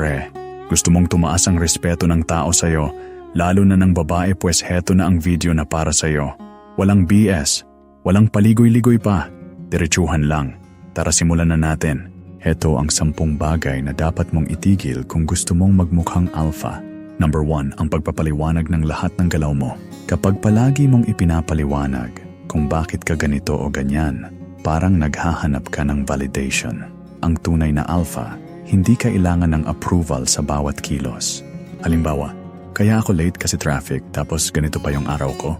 Pre, gusto mong tumaas ang respeto ng tao sa'yo, lalo na ng babae pues heto na ang video na para sa'yo. Walang BS, walang paligoy-ligoy pa, diretsuhan lang. Tara simulan na natin. Heto ang sampung bagay na dapat mong itigil kung gusto mong magmukhang alpha. Number one, ang pagpapaliwanag ng lahat ng galaw mo. Kapag palagi mong ipinapaliwanag kung bakit ka ganito o ganyan, parang naghahanap ka ng validation. Ang tunay na alpha, hindi kailangan ng approval sa bawat kilos. Halimbawa, kaya ako late kasi traffic tapos ganito pa yung araw ko.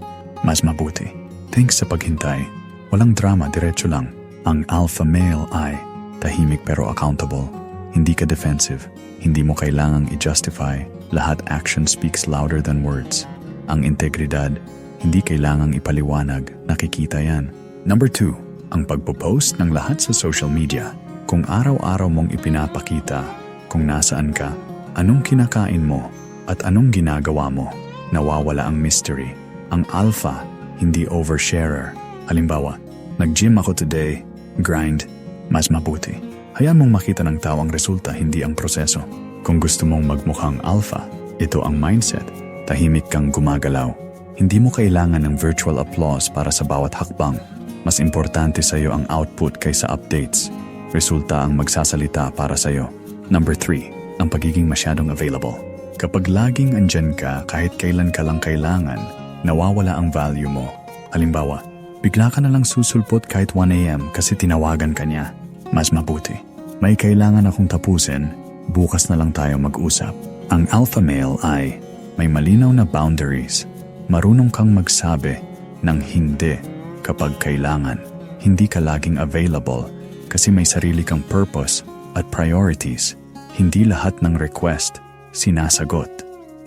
Mas mabuti. Thanks sa paghintay. Walang drama, diretso lang. Ang alpha male ay tahimik pero accountable. Hindi ka defensive. Hindi mo kailangang i-justify. Lahat action speaks louder than words. Ang integridad, hindi kailangang ipaliwanag. Nakikita yan. Number two, ang pagpo-post ng lahat sa social media. Kung araw-araw mong ipinapakita kung nasaan ka, anong kinakain mo, at anong ginagawa mo, nawawala ang mystery. Ang alpha, hindi oversharer. Halimbawa, nag-gym ako today, grind, mas mabuti. Hayaan mong makita ng tao ang resulta, hindi ang proseso. Kung gusto mong magmukhang alpha, ito ang mindset. Tahimik kang gumagalaw. Hindi mo kailangan ng virtual applause para sa bawat hakbang. Mas importante sa iyo ang output kaysa updates. Resulta ang magsasalita para sa iyo. Number 3, ang pagiging masyadong available. Kapag laging andyan ka kahit kailan ka lang kailangan, nawawala ang value mo. Halimbawa, bigla ka na lang susulpot kahit 1am kasi tinawagan ka niya. Mas mabuti. May kailangan akong tapusin, bukas na lang tayo mag-usap. Ang alpha male ay may malinaw na boundaries. Marunong kang magsabi ng hindi kapag kailangan. Hindi ka laging available kasi may sarili kang purpose at priorities. Hindi lahat ng request sinasagot.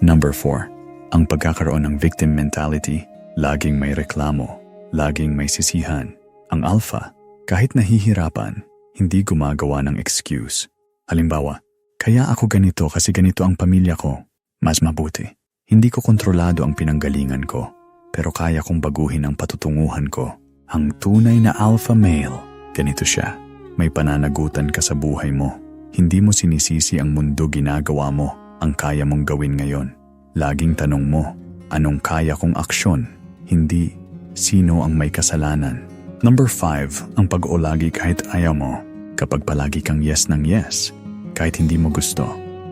Number 4. Ang pagkakaroon ng victim mentality, laging may reklamo, laging may sisihan. Ang alpha, kahit nahihirapan, hindi gumagawa ng excuse. Halimbawa, kaya ako ganito kasi ganito ang pamilya ko. Mas mabuti. Hindi ko kontrolado ang pinanggalingan ko, pero kaya kong baguhin ang patutunguhan ko. Ang tunay na alpha male, ganito siya. May pananagutan ka sa buhay mo. Hindi mo sinisisi ang mundo ginagawa mo, ang kaya mong gawin ngayon. Laging tanong mo, anong kaya kong aksyon? Hindi, sino ang may kasalanan? Number 5, ang pag-ulagi kahit ayaw mo. Kapag palagi kang yes ng yes, kahit hindi mo gusto,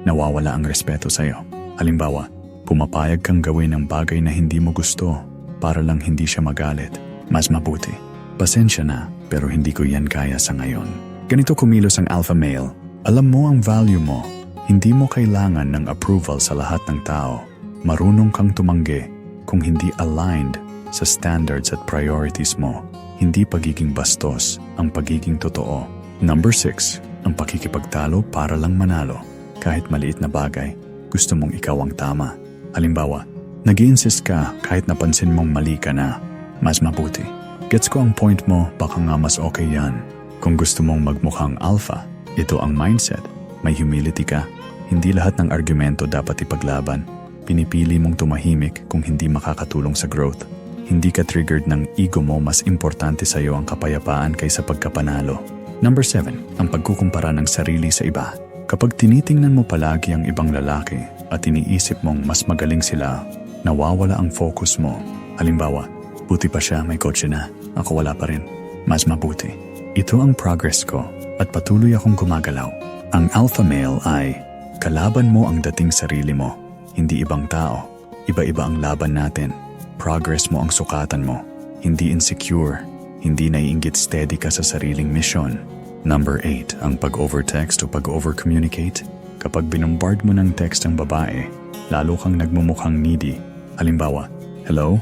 nawawala ang respeto sa'yo. Halimbawa, pumapayag kang gawin ang bagay na hindi mo gusto para lang hindi siya magalit. Mas mabuti. Pasensya na, pero hindi ko yan kaya sa ngayon. Ganito kumilos ang alpha male. Alam mo ang value mo. Hindi mo kailangan ng approval sa lahat ng tao. Marunong kang tumanggi kung hindi aligned sa standards at priorities mo. Hindi pagiging bastos, ang pagiging totoo. Number 6, ang pakikipagtalo para lang manalo. Kahit maliit na bagay, gusto mong ikaw ang tama. Halimbawa, nag insist ka kahit napansin mong mali ka na. Mas mabuti. Gets ko ang point mo, baka nga mas okay yan. Kung gusto mong magmukhang alpha, ito ang mindset. May humility ka. Hindi lahat ng argumento dapat ipaglaban. Pinipili mong tumahimik kung hindi makakatulong sa growth. Hindi ka triggered ng ego mo mas importante sa iyo ang kapayapaan kaysa pagkapanalo. Number 7, ang pagkukumpara ng sarili sa iba. Kapag tinitingnan mo palagi ang ibang lalaki at iniisip mong mas magaling sila, nawawala ang focus mo. Halimbawa, buti pa siya may kotse na, ako wala pa rin. Mas mabuti. Ito ang progress ko at patuloy akong gumagalaw. Ang alpha male ay kalaban mo ang dating sarili mo, hindi ibang tao. Iba-iba ang laban natin. Progress mo ang sukatan mo, hindi insecure, hindi naiinggit steady ka sa sariling mission. Number 8, ang pag-overtext o pag-overcommunicate. Kapag binombard mo ng text ang babae, lalo kang nagmumukhang needy. Halimbawa, Hello?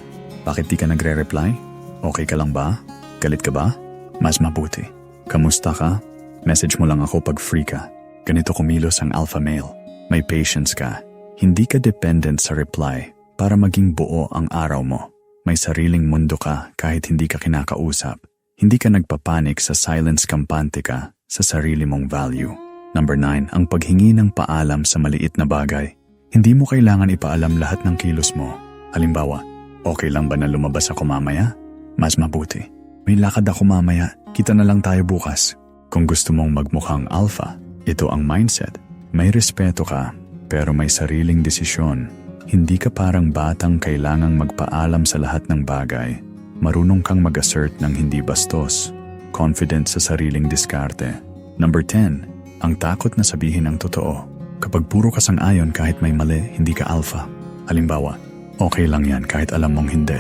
Bakit di ka nagre-reply? Okay ka lang ba? Galit ka ba? Mas mabuti. Kamusta ka? Message mo lang ako pag free ka. Ganito kumilos ang alpha male. May patience ka. Hindi ka dependent sa reply para maging buo ang araw mo. May sariling mundo ka kahit hindi ka kinakausap. Hindi ka nagpapanik sa silence kampante ka sa sarili mong value. Number 9, ang paghingi ng paalam sa maliit na bagay. Hindi mo kailangan ipaalam lahat ng kilos mo. Halimbawa, okay lang ba na lumabas ako mamaya? Mas mabuti. May lakad ako mamaya, kita na lang tayo bukas. Kung gusto mong magmukhang alpha, ito ang mindset. May respeto ka, pero may sariling desisyon. Hindi ka parang batang kailangang magpaalam sa lahat ng bagay. Marunong kang mag-assert ng hindi bastos. Confident sa sariling diskarte. Number 10. Ang takot na sabihin ang totoo. Kapag puro ka sang-ayon kahit may mali, hindi ka alpha. Halimbawa, okay lang yan kahit alam mong hindi.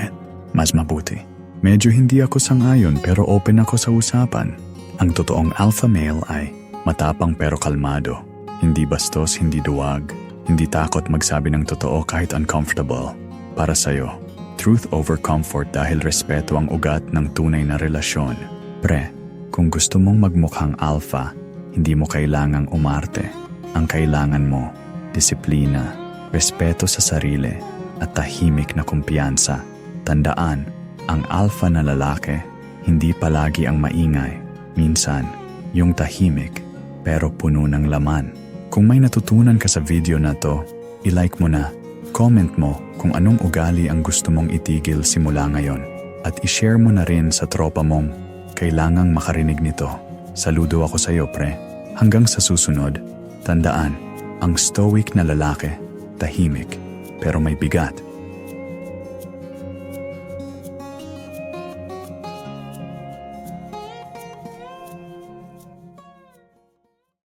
Mas mabuti. Medyo hindi ako sang-ayon pero open ako sa usapan. Ang totoong alpha male ay matapang pero kalmado. Hindi bastos, hindi duwag. Hindi takot magsabi ng totoo kahit uncomfortable. Para sa'yo, truth over comfort dahil respeto ang ugat ng tunay na relasyon. Pre, kung gusto mong magmukhang alpha, hindi mo kailangang umarte. Ang kailangan mo, disiplina, respeto sa sarili, at tahimik na kumpiyansa. Tandaan, ang alpha na lalaki, hindi palagi ang maingay. Minsan, yung tahimik, pero puno ng laman. Kung may natutunan ka sa video na to, ilike mo na. Comment mo kung anong ugali ang gusto mong itigil simula ngayon. At ishare mo na rin sa tropa mong kailangang makarinig nito. Saludo ako sa iyo, pre. Hanggang sa susunod, tandaan, ang stoic na lalaki, tahimik, pero may bigat